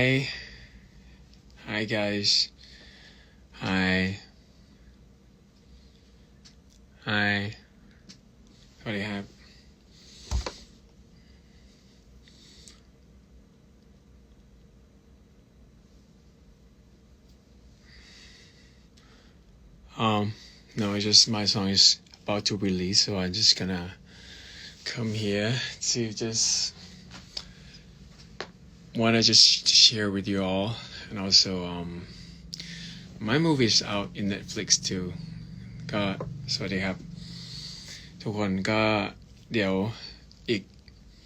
Hi. Hi, guys. Hi. Hi. What do you have? Um, no, it's just my song is about to release, so I'm just gonna come here to just wanna just share with you all, and also um, my movie is out in Netflix too. ก็สวัสดีครับ ทุกคนก็เดี๋ยวอีก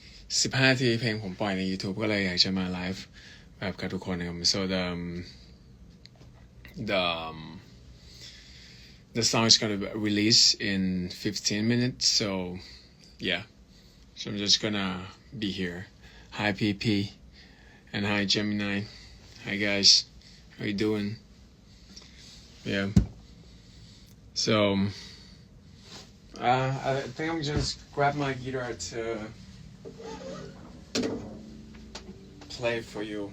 15 ทีเพลงผมปล่อยใน YouTube ก็เลยอยากจะมาไลฟ์แบบกับทุกคนนะครับ so the um, the um, the song is gonna be released in 15 minutes so yeah so I'm just gonna be here hi PP and hi Gemini. Hi guys. How you doing? Yeah. So uh, I think I'm just grab my guitar to play for you.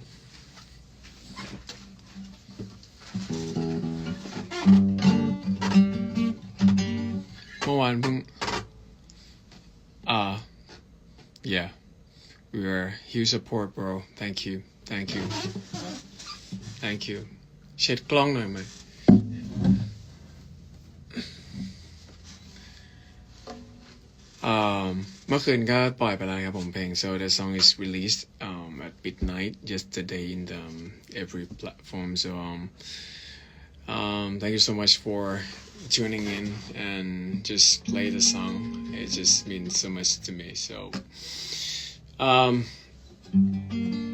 One, uh, yeah, we are huge support, bro. Thank you, thank you, thank you. เช็ดกล้องหน่อยไหม อืมเมื่อคืนก็ปล่อยไปแล้วครับผมเพลง so the song is released um, at midnight yesterday in the, um, every platform so um, um, thank you so much for tuning in and just play the song it just means so much to me so um,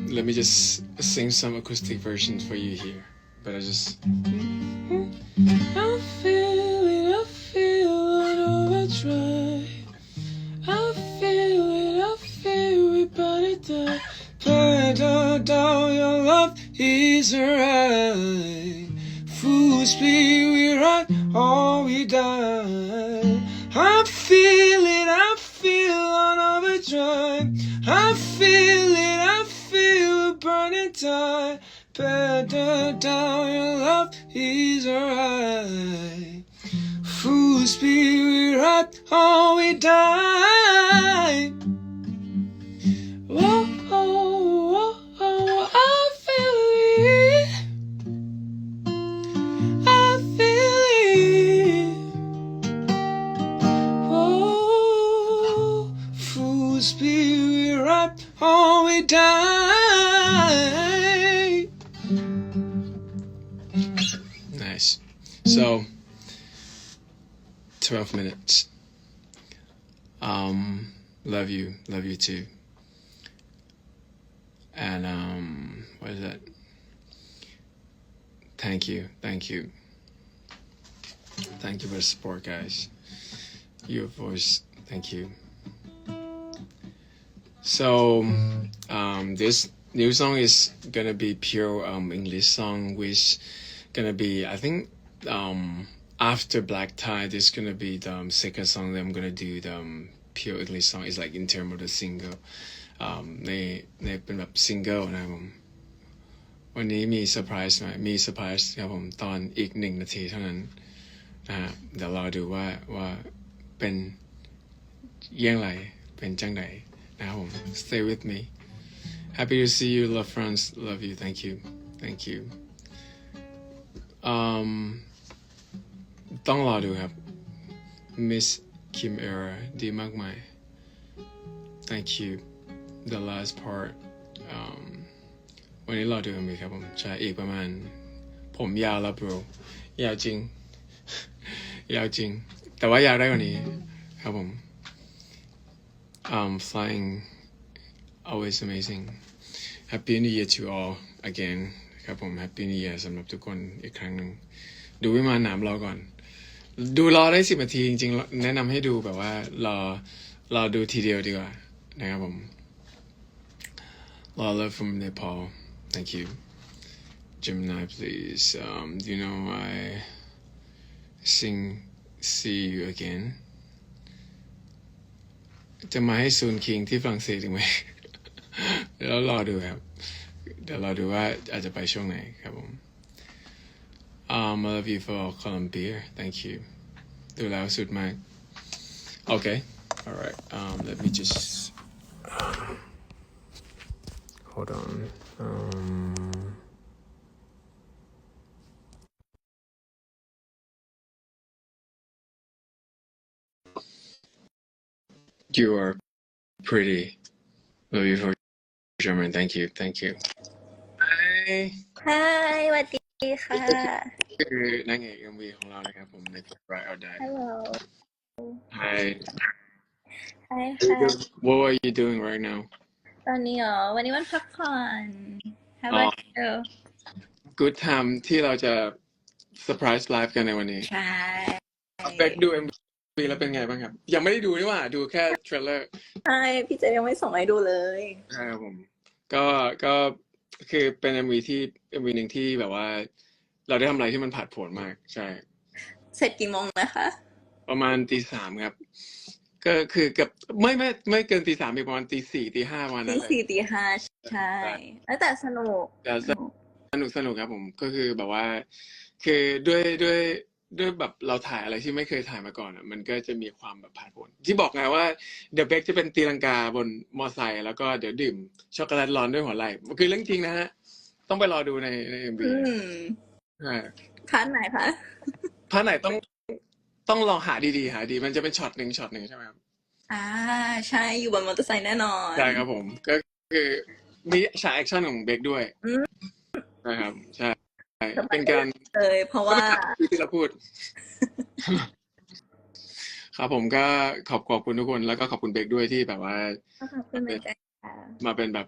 let me just sing some acoustic versions for you here but I just I feel it I feel it overdrive I feel it, I feel it, but it down, your love is right. Down, your love is right. Be we right or we die. Whoa, oh, oh, oh, I feel it. I feel it. Whoa, be we right or we die. So. 12 minutes. Um, love you, love you too. And um, what is that? Thank you, thank you. Thank you for the support, guys. Your voice, thank you. So, um, this new song is gonna be pure um, English song, which gonna be, I think, um, after Black Tide, it's gonna be the um, second song that I'm gonna do the um, pure English song. It's like in terms of the single. Um, ในในเป็นแบบซิงเกิลนะครับผม วันนี้มีเซอร์ไพรส์หน่อยมีเซอร์ไพรส์ครับผมตอนอีกหนึ่งนาทีเท่านั้นนะฮะเดี๋ยวรอดูว่าว่าเป็นเยี่ยงไรเป็นจังไดนะครับผม stay with me happy to see you love friends love you thank you thank you um ต้องรอดูครับ Miss Kim Era ดีมากมาย Thank you the last part um, วันนี้รอดูกันไหมครับผมใช่อีกประมาณ ผมยาวแล้ว bro ยาวจริง ยาวจริง แต่ว่ายาวได้กว่านี้ครับผม um, flying always amazing Happy New Year to all again ครับผม Happy New Year สำหรับทุกคนอีกครั้งหนึ่ง ดูวิมานหนามรอก่อน ดูรอได้สิบนาทีจริงๆ แนะนำให้ดูแบบว่ารอรอดูทีเดียวดีกว่า นะครับผม Lala from Nepal thank you Gemini please um, do you know I sing see you again จะมาให้ซูนคิงที่ฝรั่งเศสอีกไหมเดี๋ยวเรารอดูครับ เดี๋ยวเราดูว่าอาจจะไปช่วงไหนครับผม Um, I love you for calling beer. Thank you. Do that with my. Okay. All right. Um, let me just. Hold on. Um. You are pretty. Love you for German. Thank you. Thank you. Hi. Hi. What? ดีค่ะ คือนางเอก MV ของเรานะครับ ผมใน Right or Die. ฮัลโหล Hi. ฮายค่ะ What are you doing right now? ตอนนี้เหรอวันนี้วันพักผ่อน How about you Good time ที่เราจะ surprise live กันในวันนี้ ใช่เบกดู MV แล้วเป็นไงบ้างครับ ยังไม่ได้ดูนี่หว่า ดูแค่เทรลเลอร์ ใช่ พี่เจยังไม่ส่งให้ดูเลย ใช่ครับผม ก็ก็ คือเป็น MV ที่ MV หนึ่งที่แบบว่า เราได้ทำอะไรที่มันผาดโผนมาก ใช่ เสร็จกี่โมงนะคะ ประมาณตีสามครับ ก็คือเกับไม่ไม่ไม่เกินตีสามประมาณตีสี่ตีห้าวันตีนั้นแหละ สี่ตีห้าใช่แล้วแต่สนุกแต่สนุกสนุกครับผมก็คือแบบว่า คือด้วยด้วย ด้วยแบบเราถ่ายอะไรที่ไม่เคยถ่ายมาก่อนอะมันก็จะมีความแบบผ่านผลที่บอกไงว่าเดี๋ยวเบคจะเป็นตีลังกาบนมอไซค์แล้วก็เดี๋ยวดื่มช็อกโกแลตร้อนด้วยหัวไหล่มันคือเรื่องจริงนะฮะต้องไปรอดูในในเอ็มบีอืมใช่พาร์ทไหนคะพาร์ทไหนต้องต้องลองหาดีๆหาดี มันจะเป็นช็อตหนึ่งช็อตหนึ่งใช่ไหมครับอ่าใช่อยู่บนมอเตอร์ไซค์แน่นอนใช่ครับผม ก็คือมีฉากแอคชั่นของเบคด้วยอืมนะครับใช่ เป็นการเลยเพราะว่าที่เราพูด ครับผมก็ขอบขอบคุณทุกคนแล้วก็ขอบคุณเบคด้วยที่แบบว่าขอบคุณเหมือนกันค่ะมาเป็นแบบ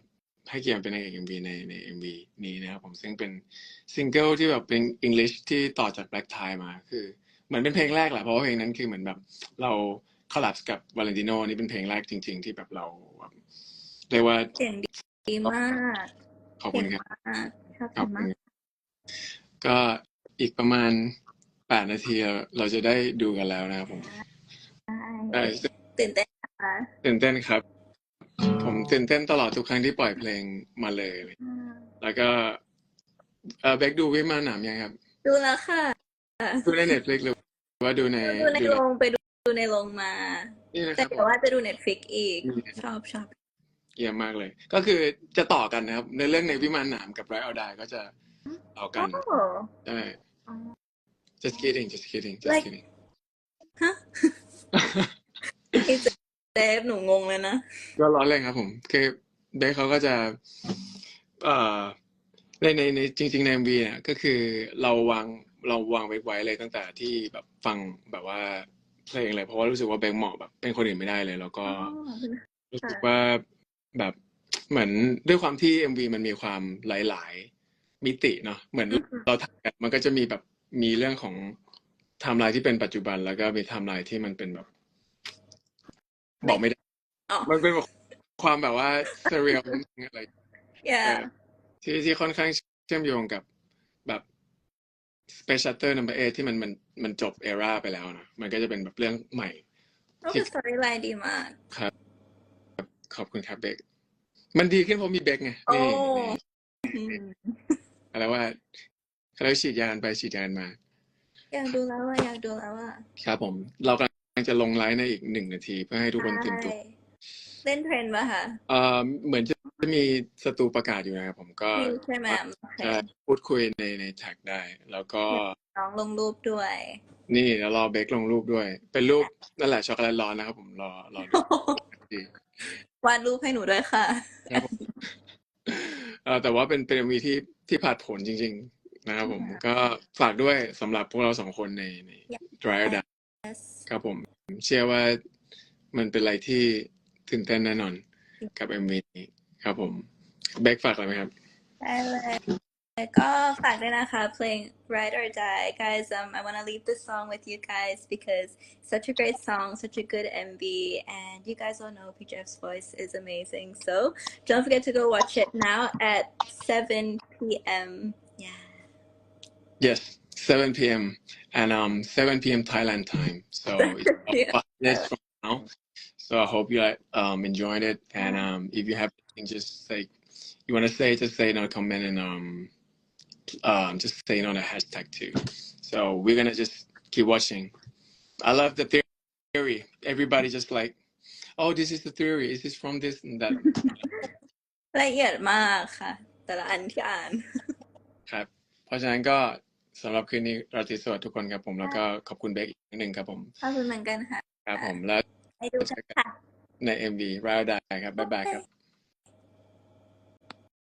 ให้เกียรติเป็นนางเอกเอ็มวีในในเอ็มวีนี้นะครับผมซึ่งเป็นซิงเกิลที่แบบเป็นอังกฤษที่ต่อจาก Black Tie มา คือเหมือนเป็นเพลงแรกแหละเพราะว่าเพลงนั้นคือเหมือนแบบเราคอลลับกับวาเลนติโนนี่เป็นเพลงแรกจริง ๆ ที่แบบเราแบบเรียกว่าเสียงดีมากขอบคุณครับเก่งมากชอบขอบทำคุมาณ กก็อีกประมาณแปดนาทีเราจะได้ดูกันแล้วนะครับผมใช่ใช่ตื่นเต้นนะคะตื่นเต้นครับ ผมตื่นเต้นตลอดทุกครั้งที่ปล่อยเพลงมาเลยอืมแล้วก็เออเบคดูวิมานหนามยังครับ ดูแล้วค่ะ ดูในเน็ตฟลิกหรือว่าดูในดูในโรงไปดูในโรงมานี่นะคแต่รับเดี๋ยวว่าจะดูเน็ตฟิกอีกอืมชอบชอบเยี่ยมมากเลย ก็คือจะต่อกันนะครับ ในเรื่องในวิมานหนามกับไรเอาดายก็จะ ต่อกันโอ้ใช่อ๋อ just kidding just kidding just Like- kidding ฮะพี่เจฟหนูงงเลยนะ ก็ร้อนแรงครับผม คือเบคเขาก็จะเอ่อในในในจริง ๆ ใน MV เนี่ยก็คือเราวางเราวางไว้ไว้เลยตั้งแต่ที่แบบฟังแบบว่าเพลงเลยเพราะว่ารู้สึกว่าเบคเหมาะแบบเป็นคนอื่นไม่ได้เลย แล้วก็อ๋อรู้สึกว่าแบบเหมือนด้วยความที่ MV มันมีความหลายๆ มิติเนาะเหมือนเราถ่ายกันมันก็จะมีแบบมีเรื่องของไทม์ไลน์ที่เป็นปัจจุบันแล้วก็มีไทม์ไลน์ที่มันเป็นแบบ บอกไม่ได้อ๋อมันเป็นแบบความแบบว่าเซเรียลอะไรอย่าที่ที่ค่อนข้างเชื่อมโยงกับแบบ Space Shuttle Number 8ที่มันมันมันจบเอราไปแล้วนะมันก็จะเป็นแบบเรื่องใหม่ก็คือสตอรี่ไลน์ดีมากครับ ขอบคุณครับเบคมันดีขึ้นเพราะมีเบคไงโอ้นี่นี่ อืมอะไรว่าเขาเรียกฉีดยากันไปฉีดยากันมา อยากดูแล้วว่าอยากดูแล้วว่าครับผม เรากำลังจะลงไลฟ์ในอีกหนึ่งนาที เพื่อให้ทุกคนเตรียมตัว เล่นเทรนด์ป่ะคะเอ่อเหมือนจะมีสตูประกาศอยู่นะครับผมก็มีใช่ไหมโอเคจะพูดคุยในในแท็กได้ แล้วก็น้องลงรูปด้วย นี่เดี๋ยวรอเบคลงรูปด้วย เป็นรูปนั่นแหละช็อกโกแลตร้อนนะครับผมรอรอดูดีวาดรูปให้หนูด้วยค่ะครับผมเอ่อแต่ว่าเป็นเป็นมีที่ที่ผ่าดผลจริง ๆ นะครับผมก็ฝากด้วยสำหรับพวกเราสองคนในใน Dry or Die Yes ครับผมเชื่อว่ามันเป็นอะไรที่ตื่นเต้นแน่นอนกับ MV นี้ครับผมเบคฝากอะไรไหมครับได้เลย ก็ฝากด้วยนะคะเพลง Ride or Die guys um I want to leave this song with you guys because it's such a great song such a good MV and you guys all know PJF's voice is amazing so don't forget to go watch it now at 7 p.m. yeah Yes 7 p.m. and um 7 p.m. Thailand time so it's about Yeah. five minutes from now so I hope you like um enjoyed it and um if you have anything just like you want to say, just say in a comment and um, um, just say it on a hashtag too. So we're gonna just keep watching. I love the theory. Everybody just like, oh, this is the theory. Is this from this and that? ละเอียดมากค่ะ แต่ละอันที่อ่าน ครับ เพราะฉะนั้นก็สำหรับคืนนี้ราตรีสวัสดิ์ทุกคนครับผมแล้วก็ขอบคุณเบคอีกครั้งหนึ่งครับผมขอบคุณเหมือนกันค่ะ ครับผมแล้วไปดูกันค่ะใน MV รายได้ครับบ๊ายบายครับ